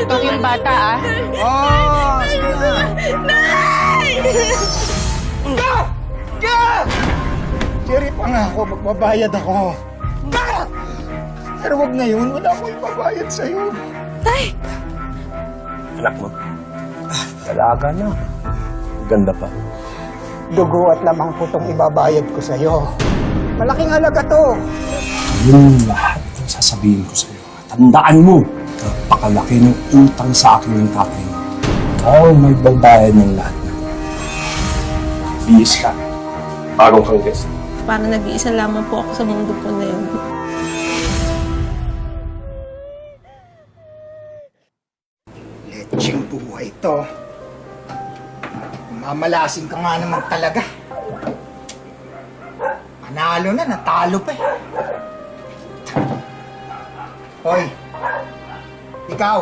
Ito yung bata, ah. Oh, sige na. Ga! Ga! Jerry pa nga ako, magbabayad ako. Ga! Pero wag ngayon, wala akong ibabayad sa'yo. Anak mo. Dalaga na. Ganda pa. Dugo at lamang po itong ibabayad ko sa'yo. Malaking halaga to. Yung lahat ng sasabihin ko sa'yo. Tandaan mo, napakalaki ng utang sa akin ng tatay mo. Ikaw may babayad ng lahat na. Bihis ka. Bagong kang guest. Para nag-iisa lamang po ako sa mundo po na yun. Leching buhay to. Mamalasin ka nga naman talaga. Manalo na, natalo pa eh. Hoy, ikaw,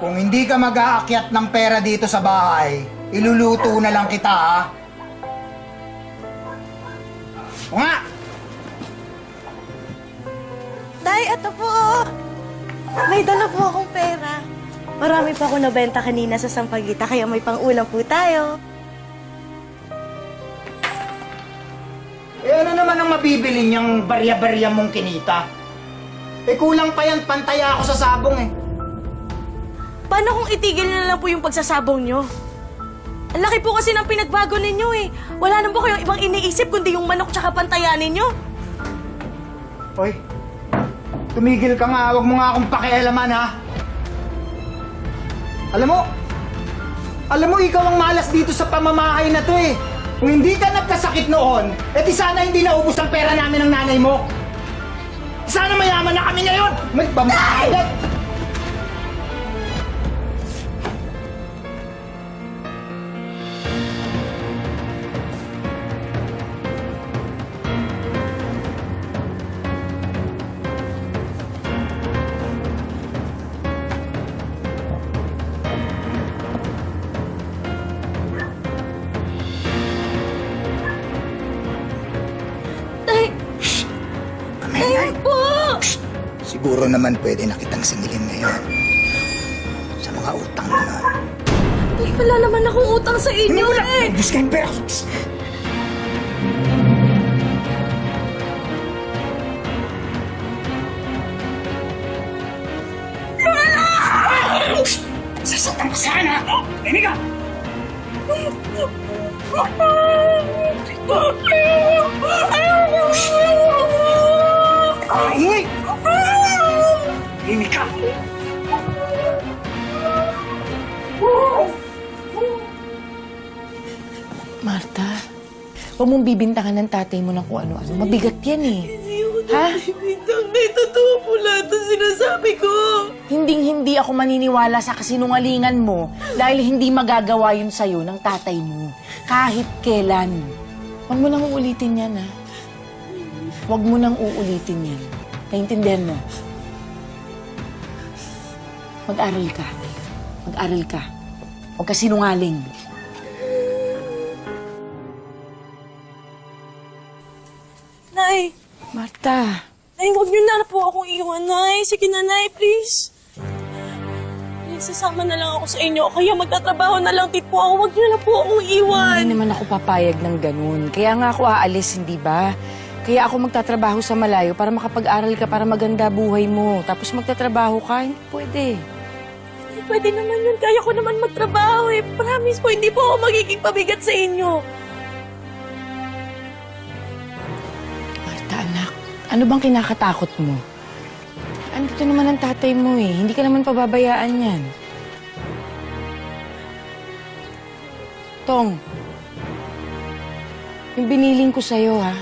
kung hindi ka mag-aakyat ng pera dito sa bahay, iluluto na lang kita ha. O nga, Tay, ito po. May dala po akong pera. Marami pa ako nabenta kanina sa Sampaguita, kaya may pang-ulam po tayo. eh ano naman ang mabibili niyang barya-barya mong kinita? Eh kulang pa yan, pantaya ako sa sabong eh. Paano kung itigil na lang po yung pagsasabong nyo? Ang laki po kasi ng pinagbago ninyo eh. Wala na po kayong ibang iniisip kundi yung manok tsaka pantayan ninyo. Hoy, tumigil ka nga. Huwag mo nga akong pakialaman, ha? Alam mo, alam mo, ikaw ang malas dito sa pamamahay na to, eh. Kung hindi ka nagkasakit noon, eh di sana hindi naubos ang pera namin ng nanay mo. Sana mayaman na kami ngayon! May pamahayag! Siguro naman pwede na kitang singilin ngayon. Sa mga utang mo na. Tay, wala naman akong utang sa inyo eh. Ubus ka yung pera. Sasaktan ka sana! Tinig ka! Ah, ingay! Tinig ka! Marta, huwag mong bibintangan ng tatay mo ng kung ano-ano. Mabigat yan eh. Ha? Bintang, Tay, totoo po lahat ang sinasabi ko. Hinding-hindi ako maniniwala sa kasinungalingan mo dahil hindi magagawa yun sa'yo ng tatay mo. Kahit kailan. Huwag mo nang uulitin yan, ha? Huwag mo nang uulitin yan. Naintindihan mo? Mag-aral ka. Mag-aral ka. Huwag ka sinungaling. Nay, Marta, Nay, huwag niyo na po akong iwan, Nay. Sige na, Nay, please. Please, sasama na lang ako sa inyo. O Kaya magtatrabaho na lang din po ako. Huwag niyo na po akong iwan. Hindi naman ako papayag ng ganun. Kaya nga ako aalis, hindi ba? Kaya ako magtatrabaho sa malayo para makapag-aral ka, para maganda buhay mo. Tapos magtatrabaho ka, hindi pwede. Pwede naman yun. Kaya ko naman magtrabaho eh. Promise po, hindi po ako magiging pabigat sa inyo. Marta, anak, ano bang kinakatakot mo? Andito naman ang tatay mo eh. Hindi ka naman pababayaan yan. Tong, yung biniling ko sa'yo ha,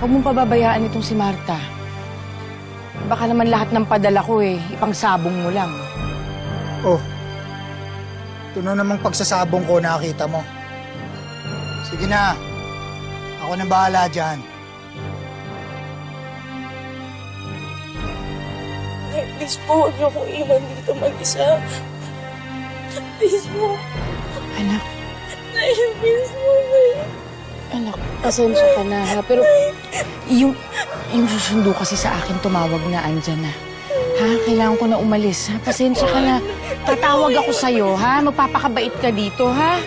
huwag mong pababayaan itong si Marta. Baka naman lahat ng padala ko eh, ipangsabong mo lang. Oh. Ito na namang pagsasabong ko nakita mo. Sige na. Ako na bahala dyan. Please po, huwag niyo akong iwan dito mag-isa. Please po. Anak, Nay, please po, Nay. anak, pasensya ka na ha. Pero yung, yung susundo kasi sa akin tumawag na andyan na. Ha? Kailangan ko na umalis. Ha? Pasensya ka na. Tatawag ako sa'yo, ha? Magpapakabait ka dito, ha?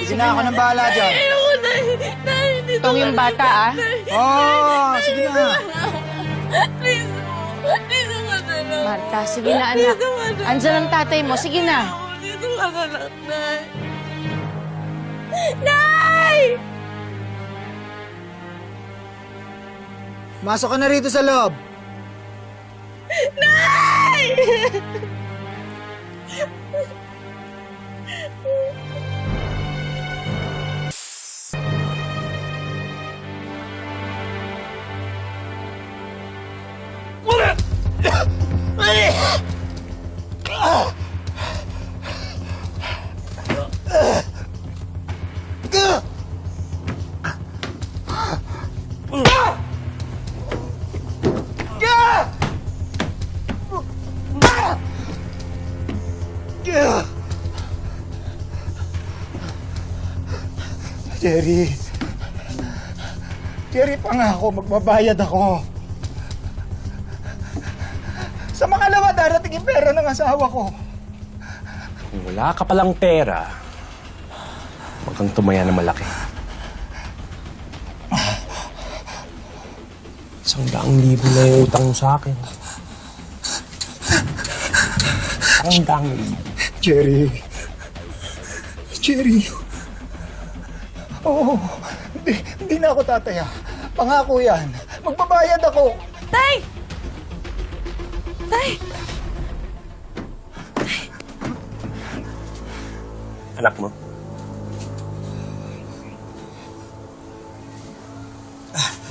Sige na, ako nang bahala dyan. Ayoko, Tay. Tay, dito Itong yung bata, ah. Oo, oh, sige na. Please. Na lang. Marta, sige na, anak. Dito ka na. Andyan ang tatay mo. Sige na. Dito ka na lang, Nay. Nay! Masok ka na rito sa loob. Nay! Jerry. Jerry, pangako, magbabayad ako. Sa makalawa, darating yung pera ng asawa ko. Kung wala ka palang pera, huwag kang tumaya na malaki. Isang daang libo na yung utang mo sa akin. Isang daang libo. Jerry. Jerry. Oo, hindi, hindi na ako tataya. Pangako yan. Magbabayad ako. Tay! Tay! Anak mo?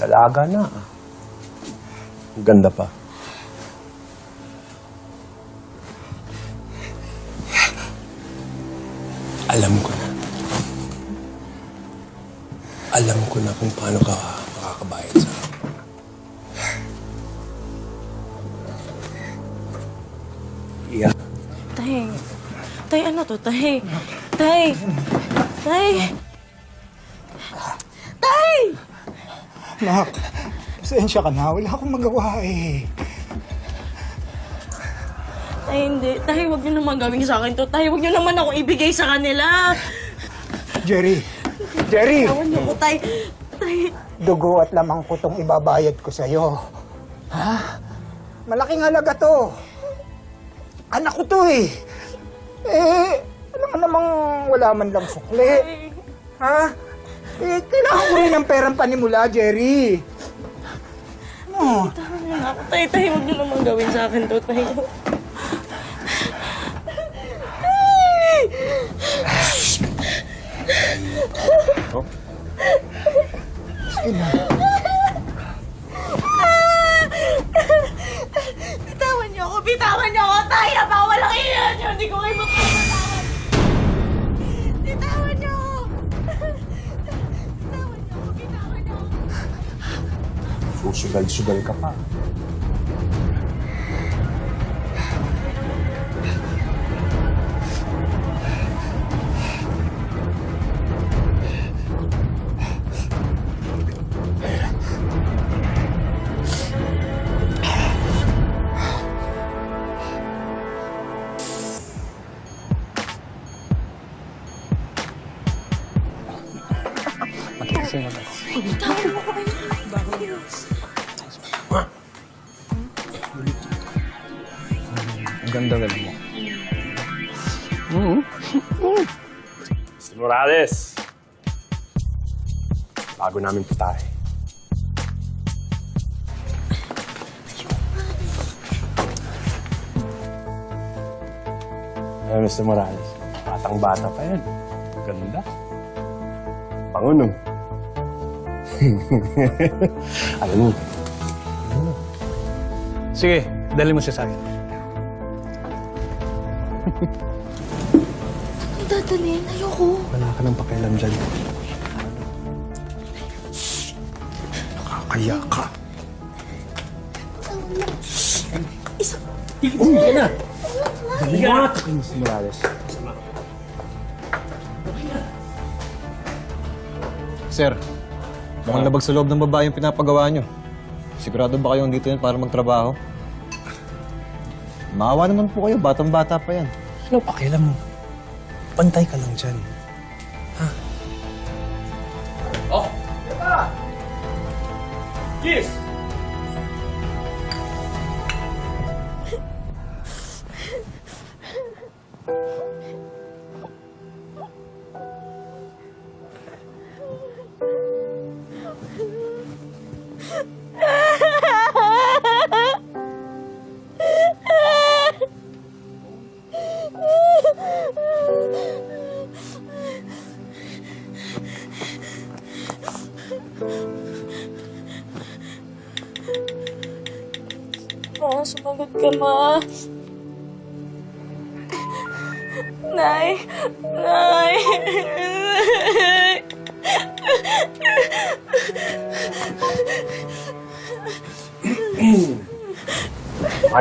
Dalaga na. Ang ganda pa. Alam ko Alam ko na kung paano ka makakabayad sa akin. Yeah. Tay. Tay, ano to, Tay? Tay! Tay! Tay! Nak, pasensya ka na. Wala akong magawa eh. Tay, hindi. Tay, huwag niyo naman gawin sa akin to. Tay, huwag niyo naman ako ibigay sa kanila. Jerry. Jerry! Tawan niyo ko, Tay. Tay, Dugo at lamang ko tong ibabayad ko sa'yo. Ha? Malaking halaga to. Anak ko to eh. Eh, alam mo namang wala man lang sukli. Ha? Eh, kailangan ko rin ng perang panimula, Jerry. Ano? niyo na ako. Tay, Tay, huwag niyo naman gawin sa akin to, Tay. Sige na. Bitawan niyo ako, bitawan niyo ako, Tay! Napawal ang ina niyo! Hindi ko kayo mapapatawad! Bitawan niyo ako! Bitawan niyo ako, bitawan niyo ako! Susugal-sugal ka pa. Ang ganda-ganda mo. Mr. Morales. Bago namin putahe. Eh, Mr. Morales. Batang-bata pa yan. Ganda. Bango no. Alam mo, Sige, dali mo siya sa akin. Dadalhin, ayoko. wala ka ng pakialam dyan. Nakakaya ka. Uy, yan na! Dali na! Mr. Morales. Sir, mukhang labag sa loob ng babae yung pinapagawa nyo. Sigurado ba kayo andito yan para magtrabaho? Maawa naman po kayo, batang-bata pa yan. Ano pakialam mo? Pantay ka lang dyan. Ma,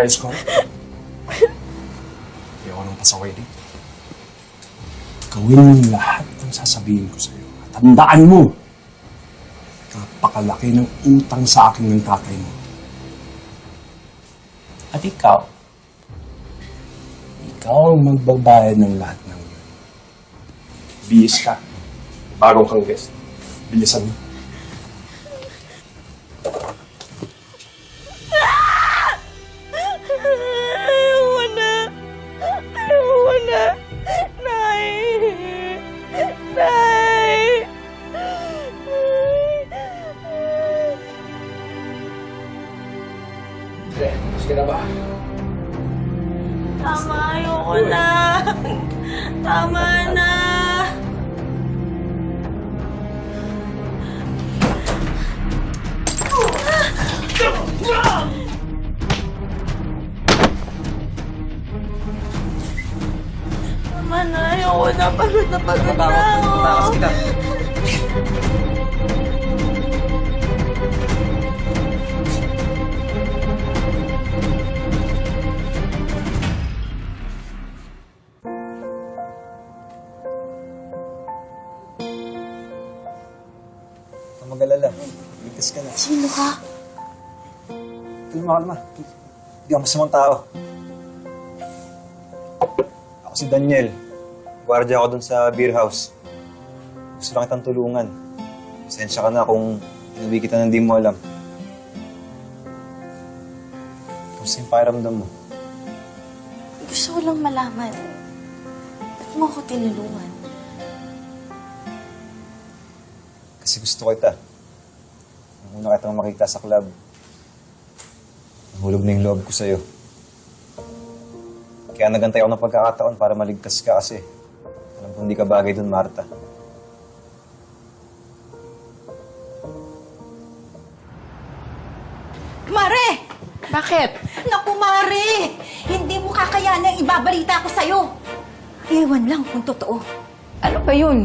Ayos ko. Ayoko nang pasaway dito. Gawin mo lahat ng sasabihin ko sa'yo. Tandaan mo, napakalaki ng utang sa akin ng tatay mo. At ikaw, ikaw ang magbabayad ng lahat ng yun. Bihis ka. Bagong kang guest. Bilisan mo. Tama, ayoko na! Tama na! Tama na, ayoko na. Pagod na pagod na ako. kita. Kalma, kalma. Hindi ako masamang tao. Ako si Daniel. Gwardiya ako dun sa beer house. Gusto lang kitang tulungan. Pasensya ka na kung inuwi kita na hindi mo alam. Kamusta yung pakiramdam mo? Gusto ko lang malaman. Ba't mo ako tinulungan? Kasi gusto ko kita. Nung una kitang makita sa club, nahulog na yung loob ko sa'yo. Kaya nagantay ako ng pagkakataon para maligtas ka kasi alam ko hindi ka bagay dun, Marta. Mare! Bakit? Naku, Mare! Hindi mo kakayanan ibabalita ko sa'yo. Ewan lang kung totoo. Ano ba yun?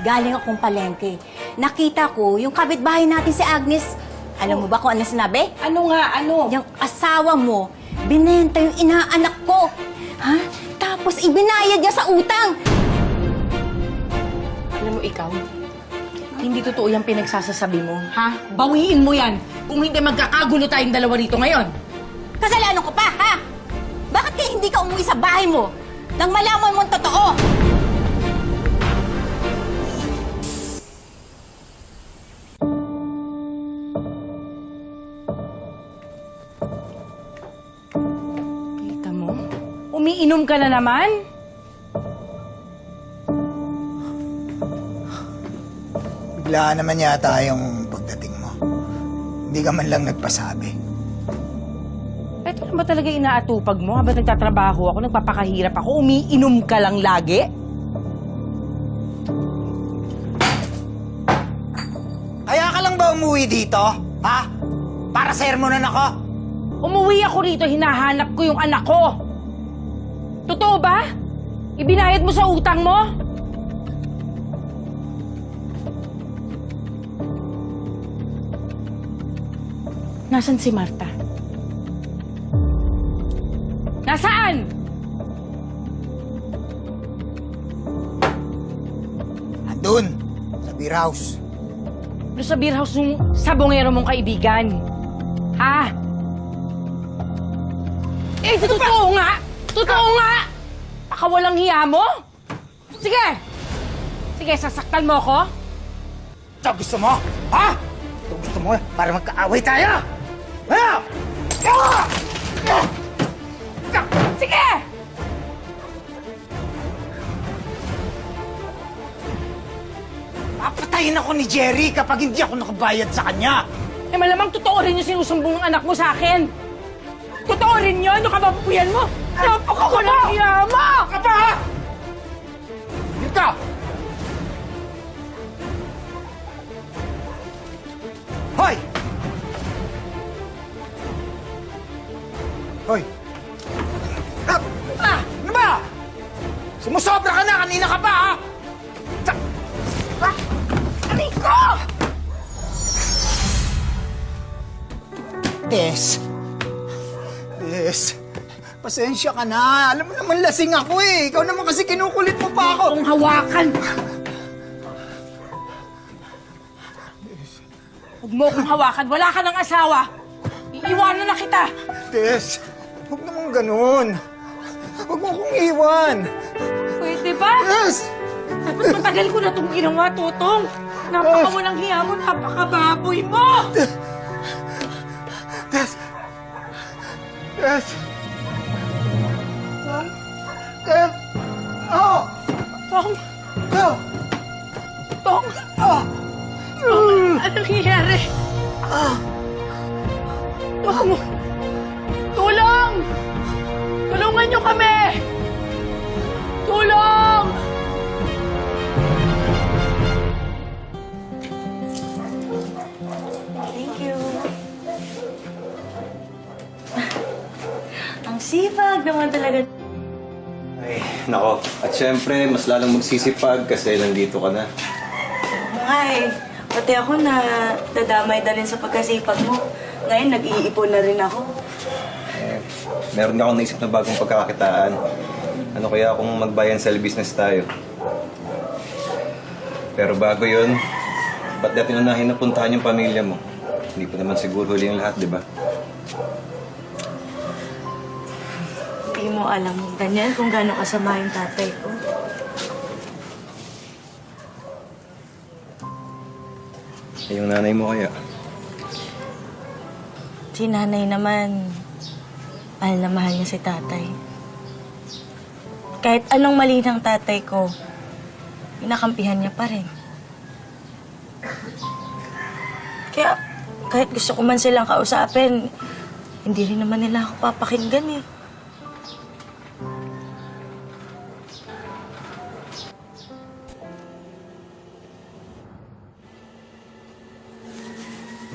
Galing akong palengke. Nakita ko yung kapitbahay natin si Agnes. Alam mo ba kung ano sinabi? Ano nga, ano? Yung asawa mo, binenta yung inaanak ko. Ha? Tapos ibinayad niya sa utang. Alam mo ikaw, hindi totoo yung pinagsasasabi mo, ha? Bawiin mo yan kung hindi magkakagulo tayong dalawa rito ngayon. Kasalanan ko pa, ha? Bakit kaya hindi ka umuwi sa bahay mo? Nang malaman mo ang totoo. Umiinom ka na naman? Biglaan naman yata yung pagdating mo. Hindi ka man lang nagpasabi. Ito na ba talaga inaatupag mo habang nagtatrabaho ako, nagpapakahirap ako, umiinom ka lang lagi? Kaya ka lang ba umuwi dito? Ha? Para sermonan ako? Umuwi ako rito, hinahanap ko yung anak ko. Totoo ba? Ibinayad mo sa utang mo? Nasaan si Marta? Nasaan? Andun, sa beer house. Doon sa beer house ng sabongero mong kaibigan. Ha? Eh, totoo nga! Totoo nga! Baka walang hiya mo? Sige! Sige, sasaktan mo ako? Ito gusto mo? Ha? Ito gusto mo para magkaaway tayo? Ha? Ah! Sige! Papatayin ako ni Jerry kapag hindi ako nakabayad sa kanya. Eh, malamang totoo rin yung sinusumbong ng anak mo sa akin. Totoo rin yun? Ano kababuyan mo? Napakawalang hiya mo! Ka pa, ha? Dito! Hoy! Hoy! Ah! Ah! Ano ba? Sumusobra ka na! Kanina ka pa, ha? Sa- Ah! Aray ko! Des. Des. Pasensya ka na. Alam mo naman lasing ako eh. Ikaw naman kasi kinukulit mo pa ako. Kung hawakan! Huwag mo kong hawakan. Wala ka ng asawa. Iiwanan na kita. Des, huwag naman ganun. Huwag mo akong iwan. Pwede ba? Des! Ba't matagal ko na itong ginawa, Totong? Napakawalang hiya mo, napakababoy mo! Des! Des! Sipag naman talaga. Ay, nako. At syempre, mas lalong magsisipag kasi nandito ka na. Ay, pati ako na dadamay na rin sa pagkasipag mo. Ngayon, nag-iipon na rin ako. Eh, meron nga akong naisip na bagong pagkakakitaan. Ano kaya kung magbayan sell business tayo? Pero bago yon, ba't natin unahin na puntahan yung pamilya mo? Hindi pa naman siguro huli yung lahat, di ba? Hindi mo alam, Daniel, kung gaano kasama yung tatay ko. Eh, yung nanay mo kaya? Si nanay naman, mahal na mahal niya si tatay. Kahit anong mali ng tatay ko, inakampihan niya pa rin. Kaya, kahit gusto ko man silang kausapin, hindi rin naman nila ako papakinggan eh.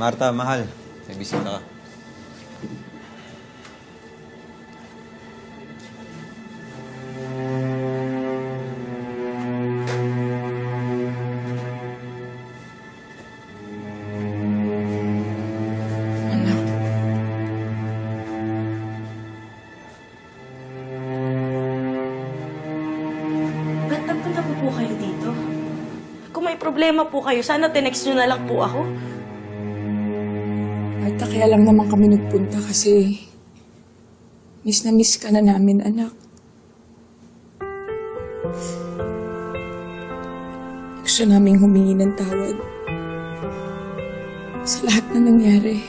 Marta, mahal. May bisita ka. Ba't nagpunta po po kayo dito? Kung may problema po kayo, sana tinext nyo na lang po ako. Kaya lang naman kami nagpunta kasi miss na miss ka na namin, anak. Gusto naming humingi ng tawad sa lahat na nangyari.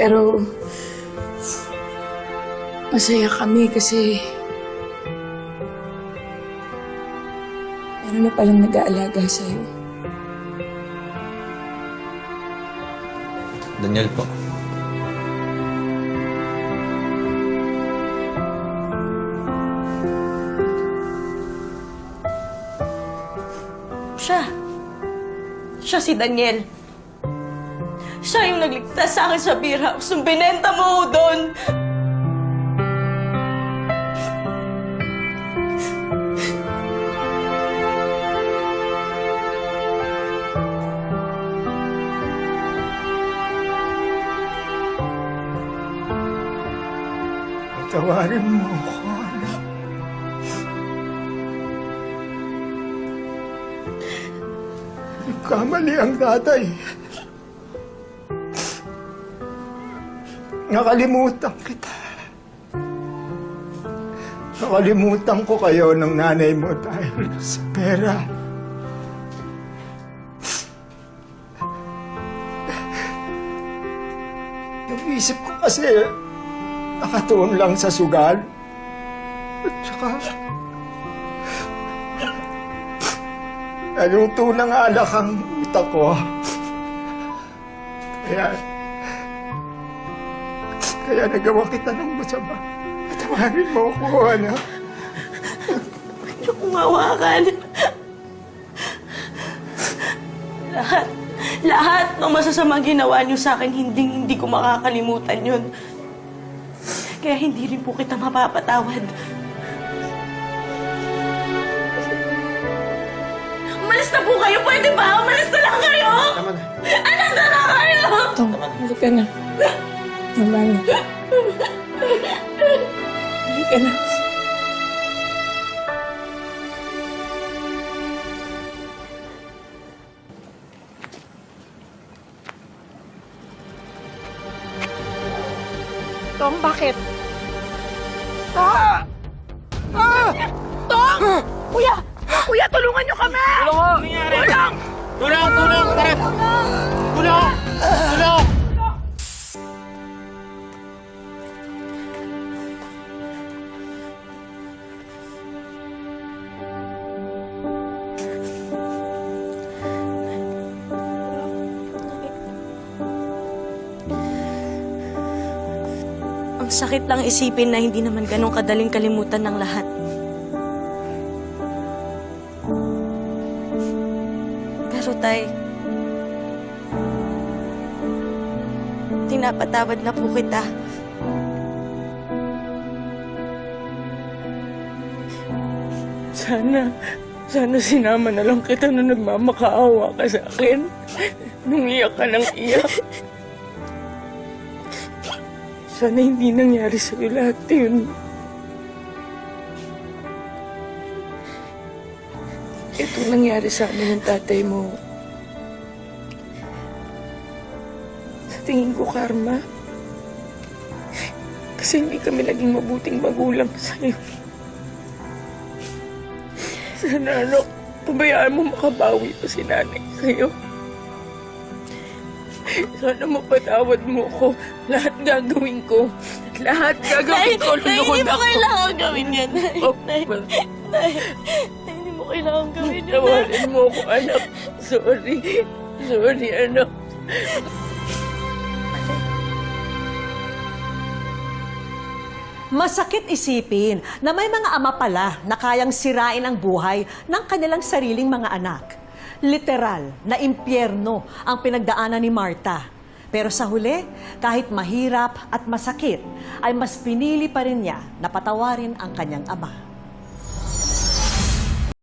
Pero masaya kami kasi Meron na palang nag-aalaga sa'yo. Daniel po. Siya. Siya si Daniel. Siya yung nagligtas sa akin sa beer house nung binenta mo doon. Tawarin mo ako, anak. Kamali ang tatay. Nakalimutan kita. Nakalimutan ko kayo ng nanay mo dahil sa pera. Yung isip ko kasi nakatuon lang sa sugal. At saka... Anong tunang alak ang utak ko. Kaya... Kaya nagawa kita ng masama. Patawarin mo ako, anak. Huwag kong hawakan. Lahat, lahat ng masasamang ginawa niyo sa akin, hindi, hindi ko makakalimutan yun. Kaya hindi rin po kita mapapatawad. Umalis na po kayo, pwede ba? Umalis na lang kayo! Tama na. Alis na lang kayo! Tom, halika na. Tama na. Halika na. Tom, bakit? Ah! Ah! Tom! Kuya! Kuya, tulungan niyo kami! Tulong! Tulong! Tulong! Tulong! Tara! Tulong! Tulong! Sakit lang isipin na hindi naman ganun kadaling kalimutan ng lahat. Pero tay, tinapatawad na po kita. Sana, sana sinama na lang kita nung nagmamakaawa ka sa akin. Nung iyak ka ng iyak. Sana hindi nangyari sa'yo lahat yun. Ito nangyari sa amin ng tatay mo. Sa tingin ko, Karma. Kasi hindi kami naging mabuting magulang sa'yo. Sana ano, pabayaan mo makabawi pa si nanay sa'yo. Sana mapatawad mo ko. Lahat gagawin ko. Lahat gagawin ko. Lulukod hindi mo kailangan gawin yan. Tay, Oh, well, tay, tay, hindi mo kailangan gawin yan. Tawarin mo ako, anak. Sorry. Sorry, anak. Masakit isipin na may mga ama pala na kayang sirain ang buhay ng kanilang sariling mga anak. Literal na impyerno ang pinagdaanan ni Marta. Pero sa huli, kahit mahirap at masakit, ay mas pinili pa rin niya na patawarin ang kanyang ama.